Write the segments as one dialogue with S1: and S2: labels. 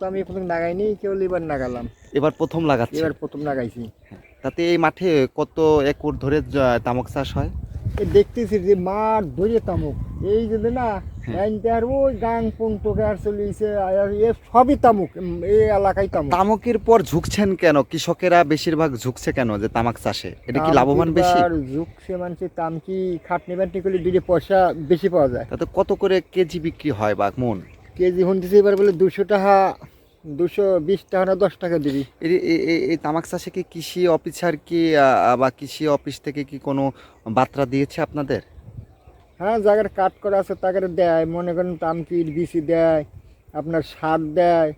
S1: তো আমি প্রথম লাগাইনি কেউ এবার লাগালাম
S2: এবার প্রথম লাগাচ্ছে?
S1: এবার প্রথম লাগাইছি।
S2: তাতে এই মাঠে কত একর ধরে তামাক চাষ হয়?
S1: এই দেখতেছি যে মাঠ ধরে তামুক। এই যদি না
S2: হ্যাঁ।
S1: আর ওই গাং পন্টকে আর চলিছে এ সবই তামুক এই এলাকায় তামুক।
S2: তামাকের পর ঝুঁকছেন কেন? কৃষকেরা বেশিরভাগ ঝুঁকছে কেন যে তামাক চাষে? এটা কি লাভবান বেশি?
S1: আর ঝুঁকছে মানুষের তামকি খাটনি বাটনি করলে দুটো পয়সা বেশি পাওয়া যায়।
S2: তাতে কত করে কেজি বিক্রি হয় বা মন?
S1: কেজি হন্ডিছে এবার বলে দুশো টাকা দুশো বিশ টাকা না দশ টাকা দিবি।
S2: এই এই- এই- এই তামাক চাষে কি কৃষি অফিসার কি বা কৃষি অফিস থেকে কি কোনো বার্তা দিয়েছে আপনাদের?
S1: হ্যাঁ জায়গার কাট করা আছে তাকে দেয় মনে করেন তামকির বিচি দেয় আপনার সার দেয়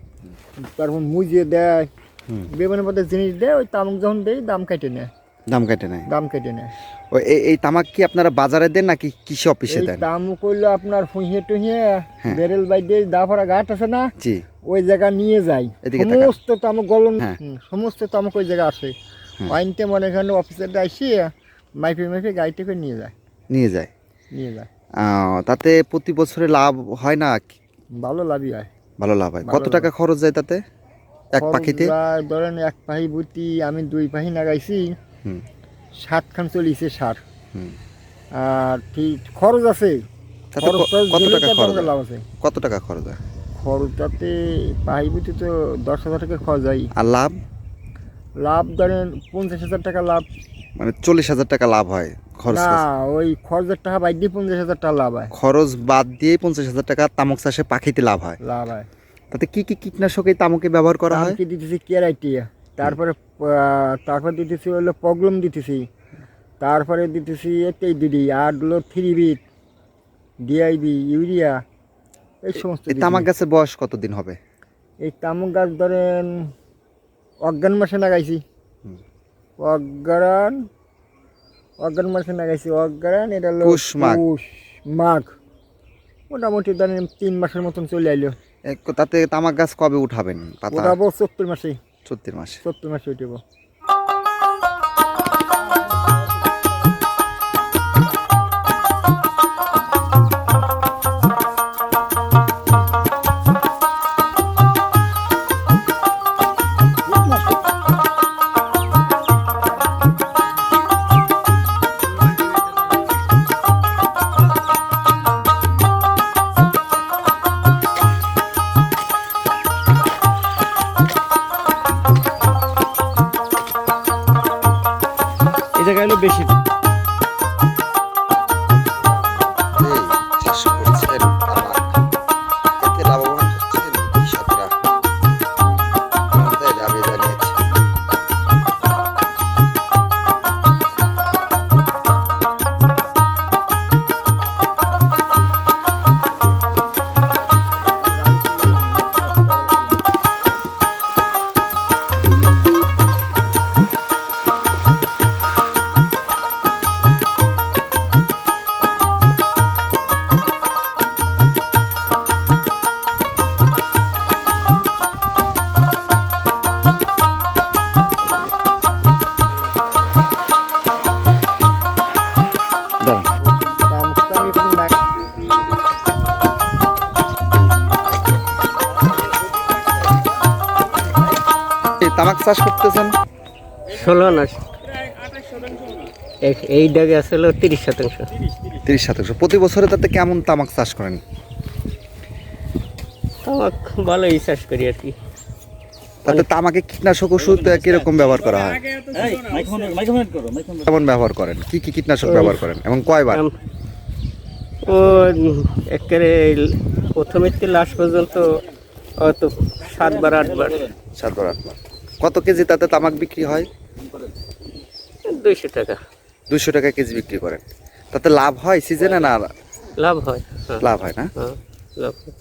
S1: তারপর মুজে দেয় বিভিন্ন পদের জিনিস দেয় ওই তামুক যখন দেয় দাম কেটে নেয়।
S2: দাম কেটে নেয়?
S1: দাম কেটে নেয়।
S2: ও এই এই তামাক কি আপনারা বাজারে দেন নাকি কৃষি অফিসে দেন?
S1: তামুক হইল আপনার ফুঁহিয়ে টুহিয়ে
S2: হ্যাঁ।
S1: বেরেল বাইডে দাফরা ঘাট আছে না?
S2: জি।
S1: ওই জায়গা নিয়ে যাই। সমস্ত তামুক গলন
S2: হ্যাঁ।
S1: সমস্ত তামুক ওই জায়গা আসে। আইনতে মনে করেন অফিসারটা আসি মাইপে মাইপে গাড়িতে করে নিয়ে যায়।
S2: নিয়ে যায়?
S1: নিয়ে যায়।
S2: তাতে প্রতি বছরে লাভ হয় না
S1: ভালো লাভই হয়।
S2: ভালো লাভ হয়। কত টাকা খরচ যায় তাতে? এক পাখিতে?
S1: ধরেন এক পাহি বুটি আমি দুই পাহি লাগাইছি। সাতখান চলিছে সার।
S2: হুম।
S1: আর খরচ আছে?
S2: কত টাকা খরচ?
S1: আছে।
S2: কত টাকা খরচ হয়?
S1: খরচটাতে পাহি তো দশ হাজার টাকা খরচ হয়।
S2: আর লাভ?
S1: লাভ ধরেন পঞ্চাশ হাজার টাকা লাভ।
S2: মানে চল্লিশ হাজার টাকা লাভ হয় খরচ
S1: না ওই খরচের টাকা বাদ দিয়ে পঞ্চাশ হাজার টাকা লাভ হয়।
S2: খরচ বাদ দিয়ে পঞ্চাশ হাজার টাকা তামাক চাষে পাখিতে লাভ হয়?
S1: লাভ হয়।
S2: তাতে কি কি কীটনাশক এই তামাকে ব্যবহার করা হয়?
S1: দিতেছি কেরাইটি তারপরে তারপরে দিতেছি হলো প্রবলেম দিতেছি। তারপরে দিতেছি এতেই দিদি আর হলো থ্রি বিট ডিআইবি ইউরিয়া এই সমস্ত
S2: তামাক গাছের বয়স কতদিন হবে?
S1: এই তামাক গাছ ধরেন অজ্ঞান মাসে লাগাইছি। অজ্ঞান অজ্ঞান মাসে লাগাইছি। অজ্ঞান এটা হলো
S2: মাঘ।
S1: মোটামুটি ধরেন তিন মাসের মতন চলে আইলো।
S2: তাতে তামাক গাছ কবে উঠাবেন
S1: ওটাবো চত্তর মাসে
S2: চৌত্রিশ মাসে
S1: চত্তর মাসে উঠবো
S3: জায়গায় হলো বেশি
S2: তামাক চাষ করতেছেন?
S3: ষোলো না এই- এই ডাগে আসলে তিরিশ শতাংশ।
S2: তিরিশ শতাংশ। প্রতি বছরে তাতে কেমন তামাক চাষ করেন?
S3: তামাক ভালোই চাষ করি আর কি।
S2: তাতে তামাকে কীটনাশক ওষুধ কীরকম ব্যবহার করা হয়? কেমন ব্যবহার করেন? কি কি কীটনাশক ব্যবহার করেন? এবং কয়বার?
S3: ও একেবারে প্রথমের থেকে লাস্ট পর্যন্ত হয়তো সাতবার আটবার।
S2: সাতবার আটবার। কত কেজি তাতে তামাক বিক্রি হয়?
S3: দুইশো টাকা।
S2: দুইশো টাকা কেজি বিক্রি করেন। তাতে লাভ হয় সিজনে না
S3: লাভ হয় হ্যাঁ।
S2: লাভ হয় না?
S3: হ্যাঁ লাভ হয়।